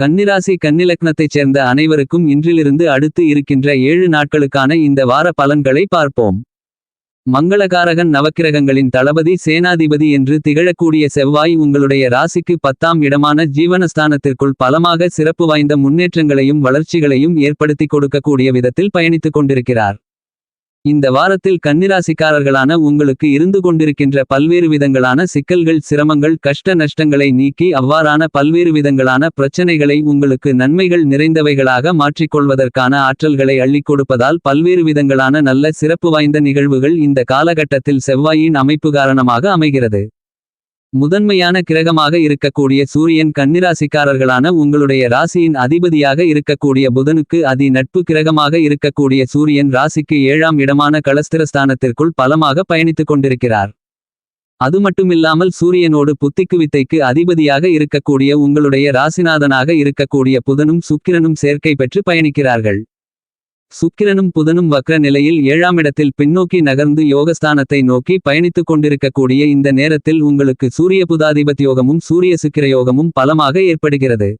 கன்னிராசி கன்னிலக்னத்தைச் சேர்ந்த அனைவருக்கும் இன்றிலிருந்து அடுத்து இருக்கின்ற ஏழு நாட்களுக்கான இந்த வார பலன்களை பார்ப்போம். மங்களகாரகன் நவக்கிரகங்களின் தளபதி சேனாதிபதி என்று திகழக்கூடிய செவ்வாய் உங்களுடைய ராசிக்கு பத்தாம் இடமான ஜீவனஸ்தானத்திற்குள் பலமாக சிறப்பு வாய்ந்த முன்னேற்றங்களையும் வளர்ச்சிகளையும் ஏற்படுத்திக் கொடுக்கக்கூடிய விதத்தில் பயணித்துக் கொண்டிருக்கிறார். இந்த வாரத்தில் கன்னிராசிக்காரர்களான உங்களுக்கு இருந்து கொண்டிருக்கின்ற பல்வேறு விதங்களான சிக்கல்கள் சிரமங்கள் கஷ்ட நஷ்டங்களை நீக்கி அவ்வாறான பல்வேறு விதங்களான பிரச்சனைகளை உங்களுக்கு நன்மைகள் நிறைந்தவைகளாக மாற்றிக்கொள்வதற்கான ஆற்றல்களை அள்ளிக் கொடுப்பதால் பல்வேறு விதங்களான நல்ல சிறப்பு வாய்ந்த நிகழ்வுகள் இந்த காலகட்டத்தில் செவ்வாயின் அமைப்பு காரணமாக அமைகிறது. முதன்மையான கிரகமாக இருக்கக்கூடிய சூரியன் கன்னிராசிக்காரர்களான உங்களுடைய ராசியின் அதிபதியாக இருக்கக்கூடிய புதனுக்கு அதி நட்பு கிரகமாக இருக்கக்கூடிய சூரியன் ராசிக்கு ஏழாம் இடமான களஸ்திரஸ்தானத்திற்குள் பலமாக பயணித்துக் கொண்டிருக்கிறார். அதுமட்டுமில்லாமல் சூரியனோடு புத்திக்கு வித்தைக்கு அதிபதியாக இருக்கக்கூடிய உங்களுடைய ராசிநாதனாக இருக்கக்கூடிய புதனும் சுக்கிரனும் சேர்க்கை பெற்று பயணிக்கிறார்கள். சுக்கிரனும் புதனும் வக்ர நிலையில் ஏழாம் இடத்தில் பின்னோக்கி நகர்ந்து யோகஸ்தானத்தை நோக்கி பயணித்துக் கொண்டிருக்கக்கூடிய இந்த நேரத்தில் உங்களுக்கு சூரிய புதாதிபத்யோகமும் சூரிய சுக்கிரயோகமும் பலமாக ஏற்படுகிறது.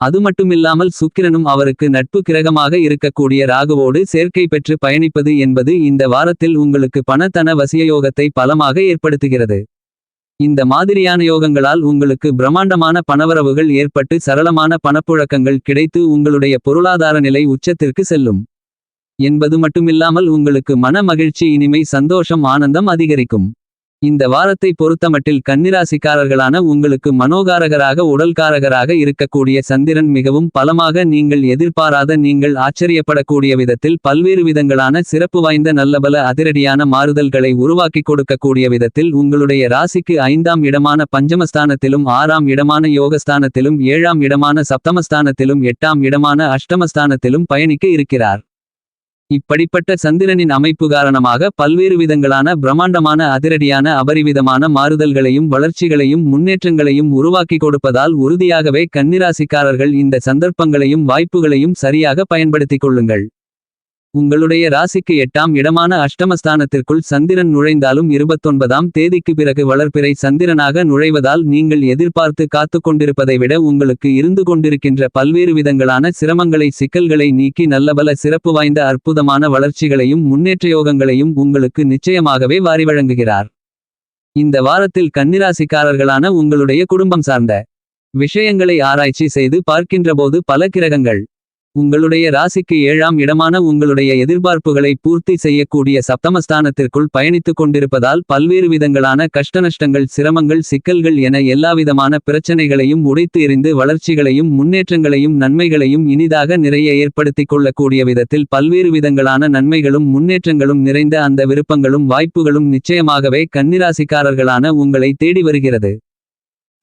அதுமட்டுமில்லாமல் சுக்கிரனும் அவருக்கு நட்பு கிரகமாக இருக்கக்கூடிய ராகுவோடு சேர்க்கை பெற்று பயணிப்பது என்பது இந்த வாரத்தில் உங்களுக்கு பணத்தன வசியயோகத்தை பலமாக ஏற்படுத்துகிறது. இந்த மாதிரியான யோகங்களால் உங்களுக்கு பிரம்மாண்டமான பணவரவுகள் ஏற்பட்டு சரளமான பணப்புழக்கங்கள் கிடைத்து உங்களுடைய பொருளாதார நிலை உச்சத்திற்கு செல்லும். என்பது மட்டுமில்லாமல் உங்களுக்கு மன மகிழ்ச்சி இனிமை சந்தோஷம் ஆனந்தம் அதிகரிக்கும். இந்த வாரத்தை பொறுத்தமட்டில் கன்னிராசிக்காரர்களான உங்களுக்கு மனோகாரகராக உடல்காரகராக இருக்கக்கூடிய சந்திரன் மிகவும் பலமாக நீங்கள் எதிர்பாராத நீங்கள் ஆச்சரியப்படக்கூடிய விதத்தில் பல்வேறு விதங்களான சிறப்பு வாய்ந்த நல்லபல அதிரடியான மாறுதல்களை உருவாக்கிக் கொடுக்கக்கூடிய விதத்தில் உங்களுடைய ராசிக்கு ஐந்தாம் இடமான பஞ்சமஸ்தானத்திலும் ஆறாம் இடமான யோகஸ்தானத்திலும் ஏழாம் இடமான சப்தமஸ்தானத்திலும் எட்டாம் இடமான அஷ்டமஸ்தானத்திலும் பயணிக்க இருக்கிறார். இப்படிப்பட்ட சந்திரனின் அமைப்பு காரணமாக பல்வேறு விதங்களான பிரம்மாண்டமான அதிரடியான அபரிவிதமான மாறுதல்களையும் வளர்ச்சிகளையும் முன்னேற்றங்களையும் உருவாக்கி கொடுப்பதால் உறுதியாகவே கன்னிராசிக்காரர்கள் இந்த சந்தர்ப்பங்களையும் வாய்ப்புகளையும் சரியாக பயன்படுத்திக் கொள்ளுங்கள். உங்களுடைய ராசிக்கு எட்டாம் இடமான அஷ்டமஸ்தானத்திற்குள் சந்திரன் நுழைந்தாலும் இருபத்தொன்பதாம் தேதிக்கு பிறகு வளர்ப்பிறை சந்திரனாக நுழைவதால் நீங்கள் எதிர்பார்த்து காத்துக் கொண்டிருப்பதை விட உங்களுக்கு இருந்து கொண்டிருக்கின்ற பல்வேறு விதங்களான சிரமங்களை சிக்கல்களை நீக்கி நல்லபல சிறப்பு வாய்ந்த அற்புதமான வளர்ச்சிகளையும் முன்னேற்றயோகங்களையும் உங்களுக்கு நிச்சயமாகவே வாரி வழங்குகிறார். இந்த வாரத்தில் கன்னிராசிக்காரர்களான உங்களுடைய குடும்பம் சார்ந்த விஷயங்களை ஆராய்ச்சி செய்து பார்க்கின்றபோது பல கிரகங்கள். உங்களுடைய ராசிக்கு ஏழாம் இடமான உங்களுடைய எதிர்பார்ப்புகளை பூர்த்தி செய்யக்கூடிய சப்தமஸ்தானத்திற்குள் பயணித்துக் கொண்டிருப்பதால் பல்வேறு விதங்களான கஷ்டநஷ்டங்கள் சிரமங்கள் சிக்கல்கள் என எல்லாவிதமான பிரச்சனைகளையும் உடைத்து எறிந்து வளர்ச்சிகளையும் முன்னேற்றங்களையும் நன்மைகளையும் இனிதாக நிறைய ஏற்படுத்திக் கொள்ளக்கூடிய விதத்தில் பல்வேறு விதங்களான நன்மைகளும் முன்னேற்றங்களும் நிறைந்த அந்த விருப்பங்களும் வாய்ப்புகளும் நிச்சயமாகவே கன்னிராசிக்காரர்களான உங்களை தேடி வருகிறது.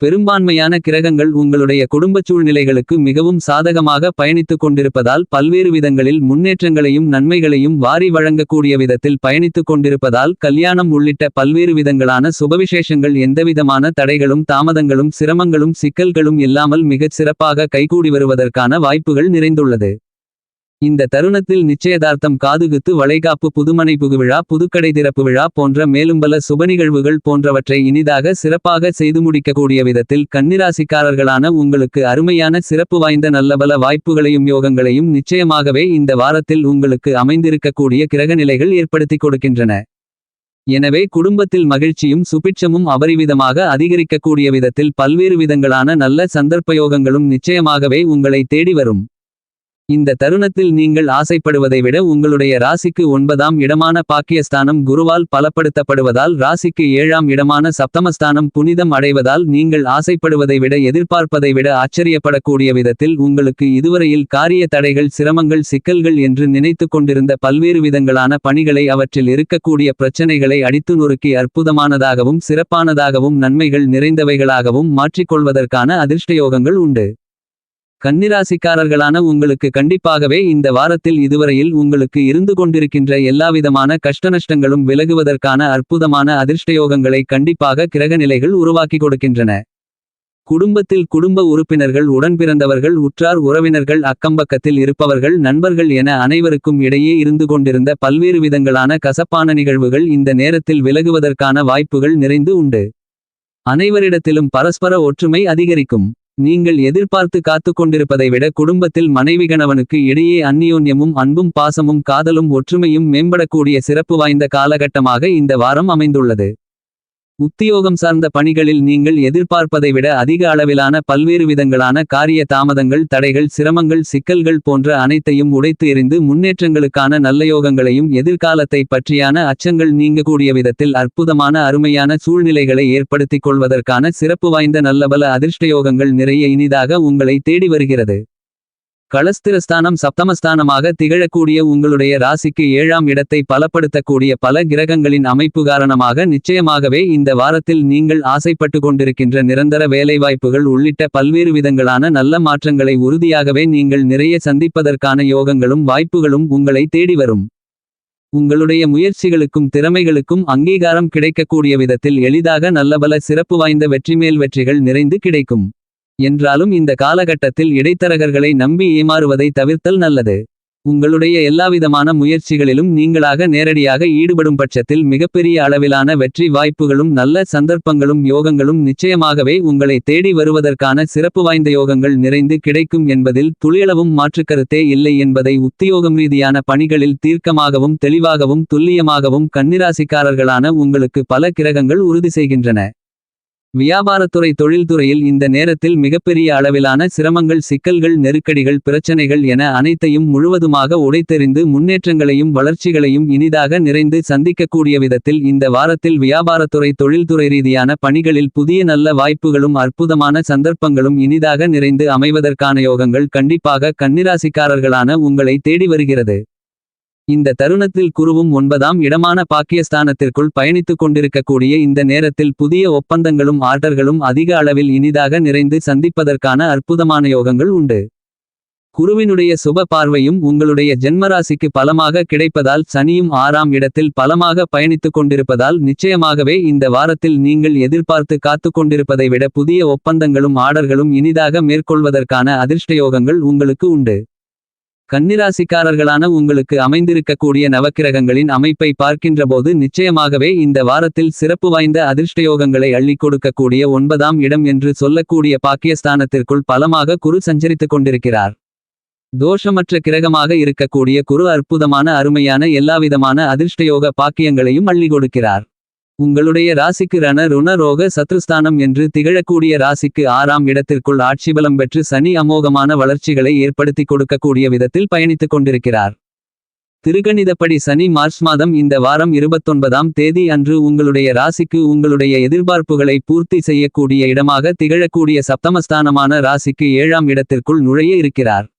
பெரும்பான்மையான கிரகங்கள் உங்களுடைய குடும்பச் சூழ்நிலைகளுக்கு மிகவும் சாதகமாக பயணித்துக் கொண்டிருப்பதால் பல்வேறு விதங்களில் முன்னேற்றங்களையும் நன்மைகளையும் வாரி வழங்கக்கூடிய விதத்தில் பயணித்துக் கொண்டிருப்பதால் கல்யாணம் உள்ளிட்ட பல்வேறு விதங்களான சுபவிசேஷங்கள் எந்தவிதமான தடைகளும் தாமதங்களும் சிரமங்களும் சிக்கல்களும் இல்லாமல் மிகச் சிறப்பாக கைகூடி வருவதற்கான வாய்ப்புகள் நிறைந்துள்ளது. இந்த தருணத்தில் நிச்சயதார்த்தம் காதுகுத்து வளைகாப்பு புதுமனை புகுவிழா புதுக்கடை திறப்பு விழா போன்ற மேலும் பல சுப நிகழ்வுகள் போன்றவற்றை இனிதாக சிறப்பாக செய்து முடிக்கக்கூடிய விதத்தில் கன்னிராசிக்காரர்களான உங்களுக்கு அருமையான சிறப்பு வாய்ந்த நல்லபல வாய்ப்புகளையும் யோகங்களையும் நிச்சயமாகவே இந்த வாரத்தில் உங்களுக்கு அமைந்திருக்கக்கூடிய கிரகநிலைகள் ஏற்படுத்திக் கொடுக்கின்றன. எனவே குடும்பத்தில் மகிழ்ச்சியும் சுபிட்சமும் அபரிவிதமாக அதிகரிக்கக்கூடிய விதத்தில் பல்வேறு விதங்களான நல்ல சந்தர்ப்பயோகங்களும் நிச்சயமாகவே உங்களை தேடி வரும். இந்த தருணத்தில் நீங்கள் ஆசைப்படுவதை விட உங்களுடைய ராசிக்கு ஒன்பதாம் இடமான பாக்கியஸ்தானம் குருவால் பலப்படுத்தப்படுவதால் ராசிக்கு ஏழாம் இடமான சப்தமஸ்தானம் புனிதம் அடைவதால் நீங்கள் ஆசைப்படுவதை விட எதிர்பார்ப்பதை விட ஆச்சரியப்படக்கூடிய விதத்தில் உங்களுக்கு இதுவரையில் காரிய தடைகள் சிரமங்கள் சிக்கல்கள் என்று நினைத்துக் கொண்டிருந்த பல்வேறு விதங்களான பணிகளை அவற்றில் இருக்கக்கூடிய பிரச்சனைகளை அடித்து நொறுக்கி அற்புதமானதாகவும் சிறப்பானதாகவும் நன்மைகள் நிறைந்தவைகளாகவும் மாற்றிக்கொள்வதற்கான அதிர்ஷ்டயோகங்கள் உண்டு. கன்னிராசிக்காரர்களான உங்களுக்கு கண்டிப்பாகவே இந்த வாரத்தில் இதுவரையில் உங்களுக்கு இருந்து கொண்டிருக்கின்ற எல்லாவிதமான கஷ்டநஷ்டங்களும் விலகுவதற்கான அற்புதமான அதிர்ஷ்டயோகங்களை கண்டிப்பாக கிரகநிலைகள் உருவாக்கி கொடுக்கின்றன. குடும்பத்தில் குடும்ப உறுப்பினர்கள் உடன்பிறந்தவர்கள் உற்றார் உறவினர்கள் அக்கம்பக்கத்தில் இருப்பவர்கள் நண்பர்கள் என அனைவருக்கும் இடையே இருந்து கொண்டிருந்த பல்வேறு விதங்களான கசப்பான நிகழ்வுகள் இந்த நேரத்தில் விலகுவதற்கான வாய்ப்புகள் நிறைந்து உண்டு. அனைவரிடத்திலும் பரஸ்பர ஒற்றுமை அதிகரிக்கும். நீங்கள் எதிர்பார்த்து காத்துக் கொண்டிருப்பதை விட குடும்பத்தில் மனைவி கணவனுக்கு இடையே அந்நியோன்யமும் அன்பும் பாசமும் காதலும் ஒற்றுமையும் மேம்படக்கூடிய சிறப்பு வாய்ந்த காலகட்டமாக இந்த வாரம் அமைந்துள்ளது. உத்தியோகம் சார்ந்த பணிகளில் நீங்கள் எதிர்பார்ப்பதை விட அதிக அளவிலான பல்வேறு விதங்களான காரிய தாமதங்கள் தடைகள் சிரமங்கள் சிக்கல்கள் போன்ற அனைத்தையும் உடைத்து எறிந்து முன்னேற்றங்களுக்கான நல்லயோகங்களையும் எதிர்காலத்தை பற்றியான அச்சங்கள் நீங்கக்கூடிய விதத்தில் அற்புதமான அருமையான சூழ்நிலைகளை ஏற்படுத்திக் கொள்வதற்கான சிறப்பு வாய்ந்த நல்லபல அதிர்ஷ்டயோகங்கள் நிறைய இனிதாக உங்களை தேடி வருகிறது. களஸ்திரஸ்தானம் சப்தமஸ்தானமாக திகழக்கூடிய உங்களுடைய ராசிக்கு ஏழாம் இடத்தை பலப்படுத்தக்கூடிய பல கிரகங்களின் அமைப்பு காரணமாக நிச்சயமாகவே இந்த வாரத்தில் நீங்கள் ஆசைப்பட்டு கொண்டிருக்கின்ற நிரந்தர வேலைவாய்ப்புகள் உள்ளிட்ட பல்வேறு விதங்களான நல்ல மாற்றங்களை உறுதியாகவே நீங்கள் நிறைய சந்திப்பதற்கான யோகங்களும் வாய்ப்புகளும் உங்களை தேடி வரும். உங்களுடைய முயற்சிகளுக்கும் திறமைகளுக்கும் அங்கீகாரம் கிடைக்கக்கூடிய விதத்தில் எளிதாக நல்லபல சிறப்பு வாய்ந்த வெற்றிமேல் வெற்றிகள் நிறைந்து கிடைக்கும். என்றாலும் இந்த காலகட்டத்தில் இடைத்தரகர்களை நம்பி ஏமாறுவதை தவிர்த்தல் நல்லது. உங்களுடைய எல்லாவிதமான முயற்சிகளிலும் நீங்களாக நேரடியாக ஈடுபடும் பட்சத்தில் மிகப்பெரிய அளவிலான வெற்றி வாய்ப்புகளும் நல்ல சந்தர்ப்பங்களும் யோகங்களும் நிச்சயமாகவே உங்களை தேடி வருவதற்கான சிறப்பு வாய்ந்த யோகங்கள் நிறைந்து கிடைக்கும் என்பதில் துளியளவும் மாற்றுக்கருத்தே இல்லை என்பதை உத்தியோகம் ரீதியான பணிகளில் தீர்க்கமாகவும் தெளிவாகவும் துல்லியமாகவும் கன்னிராசிக்காரர்களான உங்களுக்கு பல கிரகங்கள் உறுதி செய்கின்றன. வியாபாரத்துறை தொழில்துறையில் இந்த நேரத்தில் மிகப்பெரிய அளவிலான சிரமங்கள் சிக்கல்கள் நெருக்கடிகள் பிரச்சனைகள் என அனைத்தையும் முழுவதுமாக உடைத்தெறிந்து முன்னேற்றங்களையும் வளர்ச்சிகளையும் இனிதாக நிறைந்து சந்திக்கக்கூடிய விதத்தில் இந்த வாரத்தில் வியாபாரத்துறை தொழில்துறை ரீதியான பணிகளில் புதிய நல்ல வாய்ப்புகளும் அற்புதமான சந்தர்ப்பங்களும் இனிதாக நிறைந்து அமைவதற்கான யோகங்கள் கண்டிப்பாக கன்னிராசிக்காரர்களான உங்களை தேடி வருகிறது. இந்த தருணத்தில் குருவும் ஒன்பதாம் இடமான பாக்கியஸ்தானத்திற்குள் பயணித்துக் கொண்டிருக்கக்கூடிய இந்த நேரத்தில் புதிய ஒப்பந்தங்களும் ஆர்டர்களும் அதிக அளவில் இனிதாக நிறைந்து சந்திப்பதற்கான அற்புதமான யோகங்கள் உண்டு. குருவினுடைய சுப பார்வையும் உங்களுடைய ஜென்மராசிக்கு பலமாக கிடைப்பதால் சனியும் ஆறாம் இடத்தில் பலமாக பயணித்துக் கொண்டிருப்பதால் நிச்சயமாகவே இந்த வாரத்தில் நீங்கள் எதிர்பார்த்து காத்துக் கொண்டிருப்பதை விட புதிய ஒப்பந்தங்களும் ஆர்டர்களும் இனிதாக மேற்கொள்வதற்கான அதிர்ஷ்டயோகங்கள் உங்களுக்கு உண்டு. கன்னிராசிக்காரர்களான உங்களுக்கு அமைந்திருக்கக்கூடிய நவக்கிரகங்களின் அமைப்பை பார்க்கின்றபோது நிச்சயமாகவே இந்த வாரத்தில் சிறப்பு வாய்ந்த அதிர்ஷ்டயோகங்களை அள்ளிக் கொடுக்கக்கூடிய ஒன்பதாம் இடம் என்று சொல்லக்கூடிய பாக்கியஸ்தானத்திற்குள் பலமாக குரு சஞ்சரித்துக் கொண்டிருக்கிறார். தோஷமற்ற கிரகமாக இருக்கக்கூடிய குரு அற்புதமான அருமையான எல்லாவிதமான அதிர்ஷ்டயோக பாக்கியங்களையும் அள்ளி கொடுக்கிறார். உங்களுடைய ராசிக்கு ரண ருண ரோக சத்ருஸ்தானம் என்று திகழக்கூடிய ராசிக்கு ஆறாம் இடத்திற்குள் ஆட்சிபலம் பெற்று சனி அமோகமான வளர்ச்சிகளை ஏற்படுத்திக் கொடுக்கக்கூடிய விதத்தில் பயணித்துக் கொண்டிருக்கிறார். திருகணிதப்படி சனி மார்ச் மாதம் இந்த வாரம் இருபத்தொன்பதாம் தேதி அன்று உங்களுடைய ராசிக்கு உங்களுடைய எதிர்பார்ப்புகளை பூர்த்தி செய்யக்கூடிய இடமாக திகழக்கூடிய சப்தமஸ்தானமான ராசிக்கு ஏழாம் இடத்திற்குள் நுழைய இருக்கிறார்.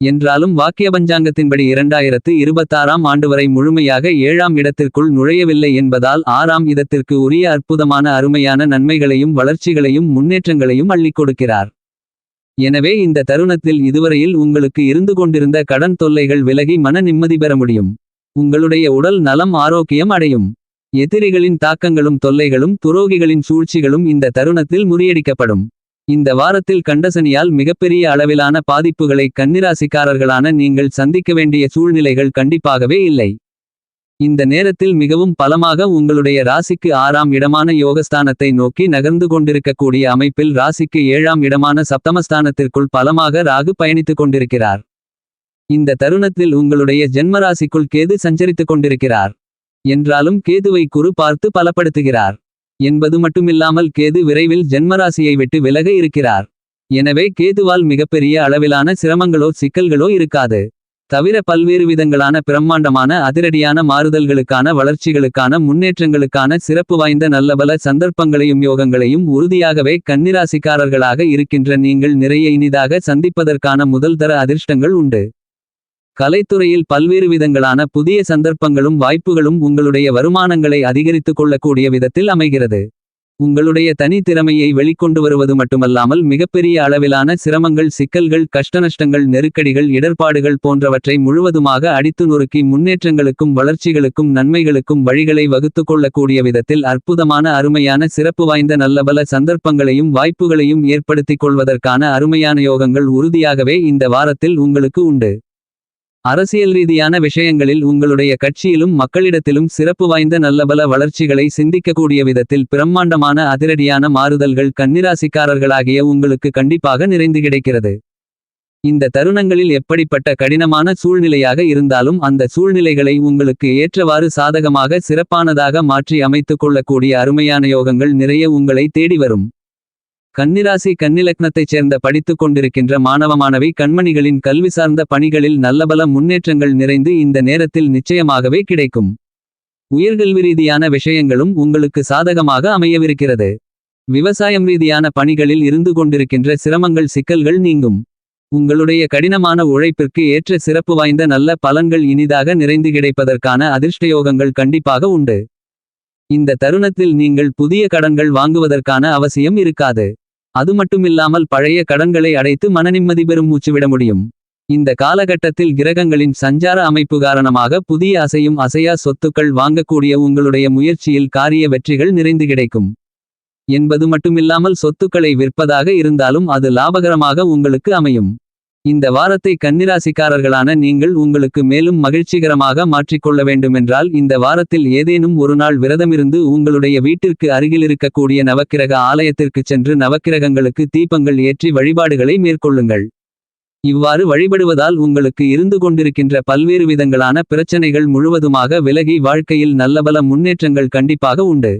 என்றாலும் வாக்கிய பஞ்சாங்கத்தின்படி இரண்டாயிரத்து இருபத்தாறாம் ஆண்டு வரை முழுமையாக ஏழாம் இடத்திற்குள் நுழையவில்லை என்பதால் ஆறாம் இடத்திற்கு உரிய அற்புதமான அருமையான நன்மைகளையும் வளர்ச்சிகளையும் முன்னேற்றங்களையும் அள்ளிக் கொடுக்கிறார். எனவே இந்த தருணத்தில் இதுவரையில் உங்களுக்கு இருந்து கொண்டிருந்த கடன் தொல்லைகள் விலகி மன நிம்மதி பெற முடியும். உங்களுடைய உடல் நலம் ஆரோக்கியம் அடையும். எதிரிகளின் தாக்கங்களும் தொல்லைகளும் துரோகிகளின் சூழ்ச்சிகளும் இந்த தருணத்தில் முறியடிக்கப்படும். இந்த வாரத்தில் கண்டசனியால் மிகப்பெரிய அளவிலான பாதிப்புகளை கன்னிராசிக்காரர்களான நீங்கள் சந்திக்க வேண்டிய சூழ்நிலைகள் கண்டிப்பாகவே இல்லை. இந்த நேரத்தில் மிகவும் பலமாக உங்களுடைய ராசிக்கு ஆறாம் இடமான யோகஸ்தானத்தை நோக்கி நகர்ந்து கொண்டிருக்கக்கூடிய அமைப்பில் ராசிக்கு ஏழாம் இடமான சப்தமஸ்தானத்திற்குள் பலமாக ராகு பயணித்துக் கொண்டிருக்கிறார். இந்த தருணத்தில் உங்களுடைய ஜென்மராசிக்குள் கேது சஞ்சரித்துக் கொண்டிருக்கிறார். என்றாலும் கேதுவை குரு பார்த்து பலப்படுத்துகிறார். என்பது மட்டுமில்லாமல் கேது விரைவில் ஜென்மராசியை விட்டு விலக இருக்கிறார். எனவே கேதுவால் மிகப்பெரிய அளவிலான சிரமங்களோ சிக்கல்களோ இருக்காது. தவிர பல்வேறு விதங்களான பிரம்மாண்டமான அதிரடியான மாறுதல்களுக்கான வளர்ச்சிகளுக்கான முன்னேற்றங்களுக்கான சிறப்பு வாய்ந்த நல்லபல சந்தர்ப்பங்களையும் யோகங்களையும் உறுதியாகவே கன்னிராசிக்காரர்களாக இருக்கின்ற நீங்கள் நிறைய இனிதாக சந்திப்பதற்கான முதல்தர அதிர்ஷ்டங்கள் உண்டு. கலைத்துறையில் பல்வேறு விதங்களான புதிய சந்தர்ப்பங்களும் வாய்ப்புகளும் உங்களுடைய வருமானங்களை அதிகரித்துக் கொள்ளக்கூடிய விதத்தில் அமைகிறது. உங்களுடைய தனி திறமையை வெளிக்கொண்டு வருவது மட்டுமல்லாமல் மிகப்பெரிய அளவிலான சிரமங்கள் சிக்கல்கள் கஷ்டநஷ்டங்கள் நெருக்கடிகள் இடர்பாடுகள் போன்றவற்றை முழுவதுமாக அடித்து நொறுக்கி முன்னேற்றங்களுக்கும் வளர்ச்சிகளுக்கும் நன்மைகளுக்கும் வழிகளை வகுத்து கொள்ளக்கூடிய விதத்தில் அற்புதமான அருமையான சிறப்பு வாய்ந்த நல்லபல சந்தர்ப்பங்களையும் வாய்ப்புகளையும் ஏற்படுத்திக் கொள்வதற்கான அருமையான யோகங்கள் உறுதியாகவே இந்த வாரத்தில் உங்களுக்கு உண்டு. அரசியல் ரீதியான விஷயங்களில் உங்களுடைய கட்சியிலும் மக்களிடத்திலும் சிறப்பு வாய்ந்த நல்லபல வளர்ச்சிகளை சிந்திக்கக்கூடிய விதத்தில் பிரம்மாண்டமான அதிரடியான மாறுதல்கள் கன்னிராசிக்காரர்களாகிய உங்களுக்கு கண்டிப்பாக நிறைந்து கிடைக்கிறது. இந்த தருணங்களில் எப்படிப்பட்ட கடினமான சூழ்நிலையாக இருந்தாலும் அந்த சூழ்நிலைகளை உங்களுக்கு ஏற்றவாறு சாதகமாக சிறப்பானதாக மாற்றி அமைத்துக் கொள்ளக்கூடிய அருமையான யோகங்கள் நிறைய உங்களை தேடி வரும். கன்னிராசி கன்னிலக்னத்தைச் சேர்ந்த படித்துக் கொண்டிருக்கின்ற மாணவ மாணவி கண்மணிகளின் கல்வி சார்ந்த பணிகளில் நல்லபல முன்னேற்றங்கள் நிறைந்து இந்த நேரத்தில் நிச்சயமாகவே கிடைக்கும். உயர்கல்வி ரீதியான விஷயங்களும் உங்களுக்கு சாதகமாக அமையவிருக்கிறது. விவசாயம் ரீதியான பணிகளில் இருந்து கொண்டிருக்கின்ற சிரமங்கள் சிக்கல்கள் நீங்கும். உங்களுடைய கடினமான உழைப்பிற்கு ஏற்ற சிறப்பு வாய்ந்த நல்ல பலன்கள் இனிதாக நிறைந்து கிடைப்பதற்கான அதிர்ஷ்டயோகங்கள் கண்டிப்பாக உண்டு. இந்த தருணத்தில் நீங்கள் புதிய கடன்கள் வாங்குவதற்கான அவசியம் இருக்காது. அதுமட்டுமில்லாமல் பழைய கடன்களை அடைத்து மனநிம்மதி பெறும் மூச்சுவிட முடியும். இந்த காலகட்டத்தில் கிரகங்களின் சஞ்சார அமைப்பு காரணமாக புதிய அசையும் அசையா சொத்துக்கள் வாங்கக்கூடிய உங்களுடைய முயற்சியில் காரிய வெற்றிகள் நிறைந்து கிடைக்கும். என்பது மட்டுமில்லாமல் சொத்துக்களை விற்பதாக இருந்தாலும் அது லாபகரமாக உங்களுக்கு அமையும். இந்த வாரத்தை கன்னிராசிக்காரர்களான நீங்கள் உங்களுக்கு மேலும் மகிழ்ச்சிகரமாக மாற்றிக்கொள்ள வேண்டுமென்றால் இந்த வாரத்தில் ஏதேனும் ஒரு நாள் விரதமிருந்து உங்களுடைய வீட்டிற்கு அருகிலிருக்கக்கூடிய நவக்கிரக ஆலயத்திற்குச் சென்று நவக்கிரகங்களுக்கு தீபங்கள் ஏற்றி வழிபாடுகளை மேற்கொள்ளுங்கள். இவ்வாறு வழிபடுவதால் உங்களுக்கு இருந்து கொண்டிருக்கின்ற பல்வேறு விதங்களான பிரச்சனைகள் முழுவதுமாக விலகி வாழ்க்கையில் நல்லபல முன்னேற்றங்கள் கண்டிப்பாக உண்டு.